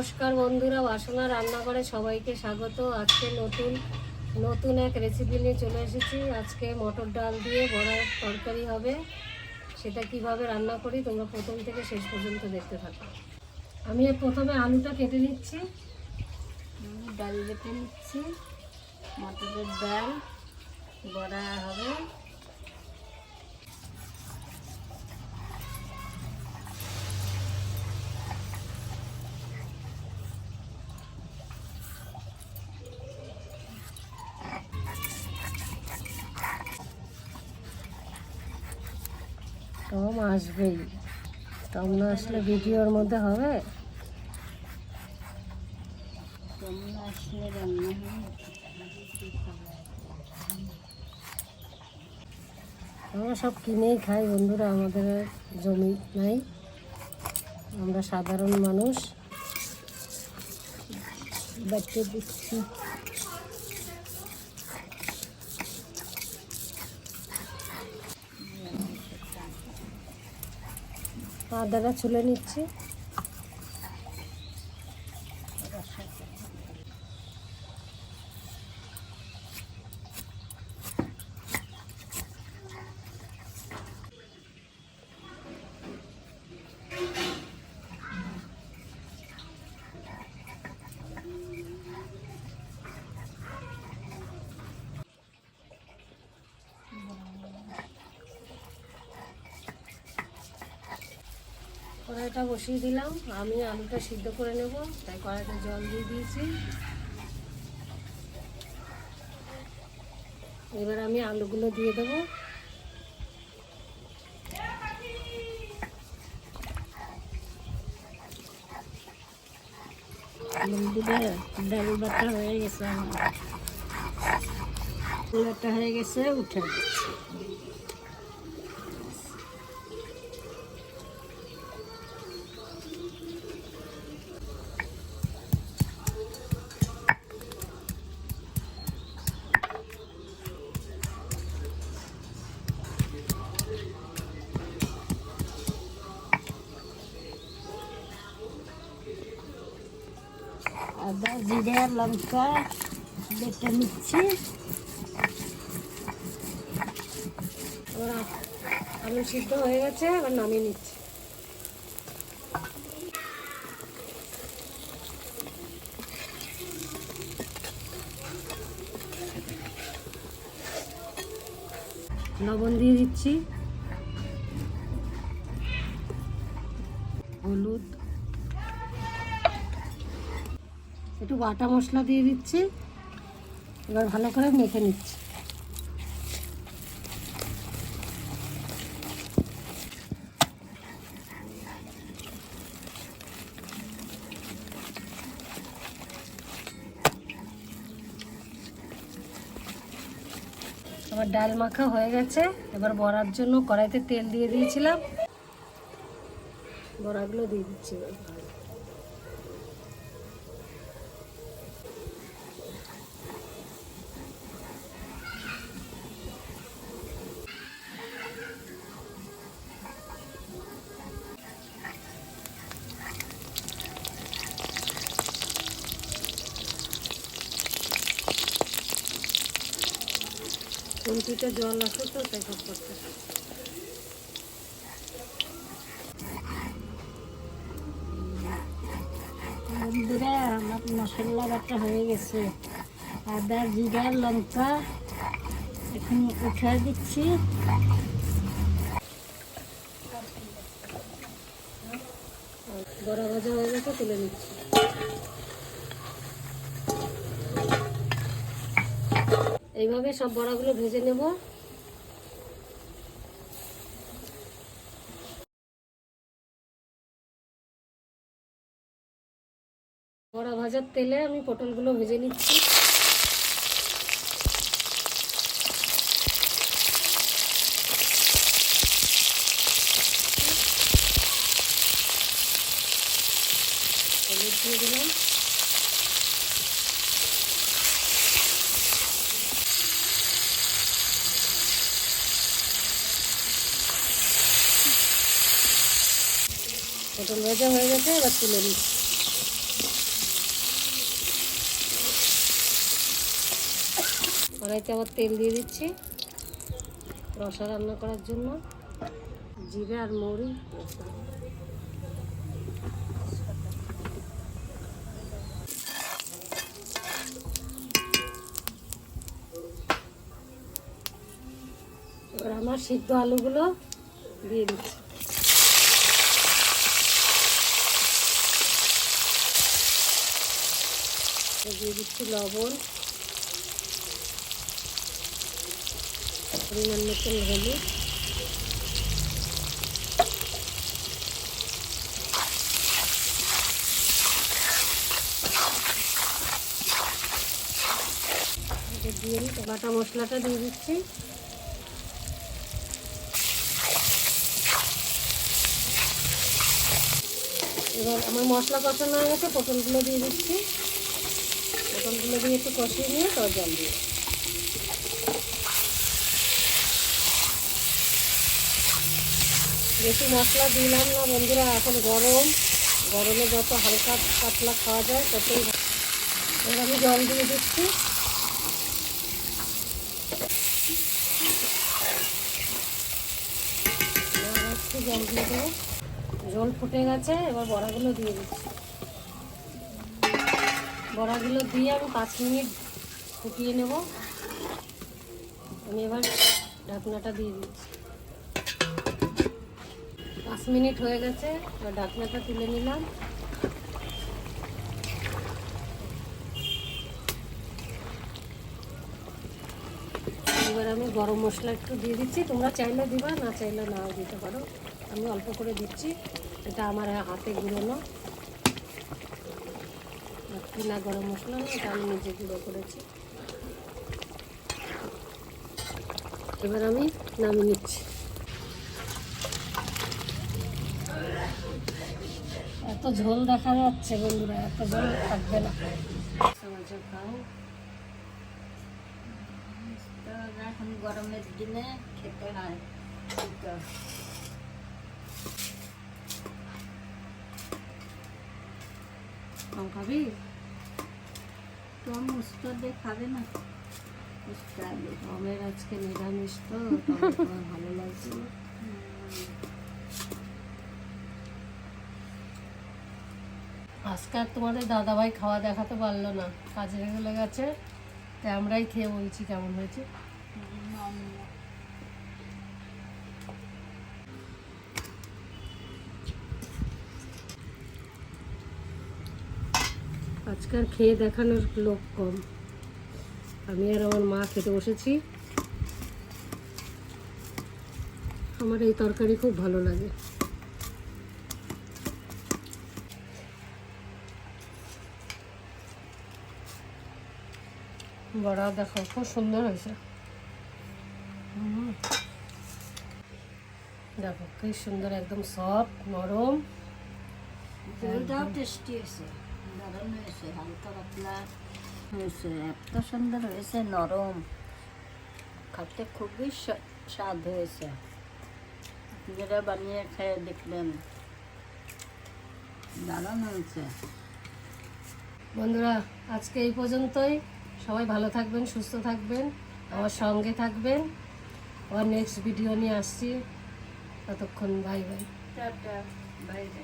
নমস্কার বন্ধুরা, বাসনা রান্নাঘরে সবাইকে স্বাগত। আজকে নতুন নতুন এক রেসিপি নিয়ে চলে এসেছি। আজকে মটর ডাল দিয়ে বড়ার তরকারি হবে। সেটা কীভাবে রান্না করি তোমরা প্রথম থেকে শেষ পর্যন্ত দেখতে থাকো। আমি প্রথমে আলুটা কেটে নিচ্ছি। ডাল বেটে নিচ্ছি। মটরের ডাল, বড়া হবে। টম আসবেই। টম না আসলে ভিডিওর মধ্যে হবে? আসলে রান্না আমরা সব কিনেই খাই বন্ধুরা আমাদের জমি নাই। আমরা সাধারণ মানুষ। বাচ্চা দিচ্ছি আদাটা ছুলে নিচ্ছি। কড়াইটা বসিয়ে দিলাম। আমি আলুটা সিদ্ধ করে নেব, তাই কড়াইতে জল দিয়ে দিয়েছি। এবার আমি আলুগুলো দিয়ে দেবো। ডাল হয়ে গেছে হয়ে গেছে, উঠে আদা লঙ্কা, বেটে নিচ্ছি। আলু সিদ্ধ হয়ে গেছে, এবার নামিয়ে নিচ্ছি। লবণ দিয়ে দিচ্ছি। হলুদ একটু বাটা মশলা দিয়ে দিচ্ছি। এবার ভালো করে মেখে নিচ্ছি। আমার ডাল মাখা হয়ে গেছে। এবার বড়ার জন্য কড়াইতে তেল দিয়ে দিয়েছিলাম। বড়াগুলো দিয়ে দিচ্ছি এবার। খুন্তিতে জল আছে তো তাই সব করতে বন্ধুরা আমার মশলা বাটা হয়ে গেছে। আদা জিরা লঙ্কা এখন উঠে দিচ্ছি। বড়া ভাজা হয়ে গেছে তুলে নিচ্ছি। এইভাবে সব বড়াগুলো ভেজে নেব। বড়া ভাজার তেলে আমি পটলগুলো ভেজে নিচ্ছি। পটল ভেজা হয়ে গেছে, এবার তুলে নিচ্ছি কড়াইতে আবার তেল দিয়ে দিচ্ছি রসা রান্না করার জন্য। জিরে আর মৌরি এবার আমার সিদ্ধ আলুগুলো দিয়ে দিচ্ছি। দিয়ে দিচ্ছি লবণ। পরিমাণ মতন হলুদ। দিয়ে বাটা মশলাটা দিয়ে দিচ্ছি। এবার আমার মশলা কষানো হয়ে গেছে, পটলগুলো দিয়ে দিচ্ছি। পটলগুলো দিয়ে একটু কষিয়ে নিয়ে তারপর জল দিয়ে বেশি মশলা দিলাম না বন্ধুরা, এখন গরম। গরমে যত হালকা পাতলা খাওয়া যায়, ততই। এবার আমি জল দিয়ে দিচ্ছি। জল দিয়ে দেবো। জল ফুটে গেছে, এবার বড়াগুলো দিয়ে দিচ্ছি। বড়াগুলো দিয়ে আমি পাঁচ মিনিট ফুটিয়ে নেব। আমি এবার ঢাকনাটা দিয়ে দিচ্ছি। পাঁচ মিনিট হয়ে গেছে, এবার ঢাকনাটা তুলে নিলাম। এবার আমি গরম মশলা একটু দিয়ে দিচ্ছি। তোমরা চাইলে দিবা, না চাইলে নাও দিতে পারো। আমি অল্প করে দিচ্ছি। এটা আমার হাতে গুঁড়োনো কিনা গরম মশলা না এটা আমি নিজে গুঁড়ো করেছি। এবার আমি নামিয়ে নিচ্ছি। এত ঝোল দেখা যাচ্ছে বন্ধুরা এত ঝোল থাকবে না। এখন গরমের দিনে খেতে হয় খাবি? মুস্ত দিয়ে খাবে না? টমের আজকে নিরামিষ তো তোমার ভালো আজকে আর তোমাদের দাদাভাই খাওয়া দেখাতে পারল না। কাজে চলে গেছে তো আমরাই খেয়ে বলছি কেমন হয়েছে। আজকে আর খেয়ে দেখানোর লোক কম। আমি আর আমার মা খেতে বসেছি। আমার এই তরকারি খুব ভালো লাগে। বড়া দেখো, খুব সুন্দর হয়েছে। দেখো, কি সুন্দর, একদম সফট নরম। টেস্টি নরম হয়েছে হালকা পাতলা হয়েছে এত সুন্দর হয়েছে নরম খাতে খুবই স্বাদ হয়েছে আপনারা বানিয়ে খেয়ে দেখলেন দারুণ হয়েছে বন্ধুরা, আজকে এই পর্যন্তই। সবাই ভালো থাকবেন, সুস্থ থাকবেন, আমার সঙ্গে থাকবেন। আবার নেক্সট ভিডিও নিয়ে আসছি। ততক্ষণ বাই বাই টাটা বাইরে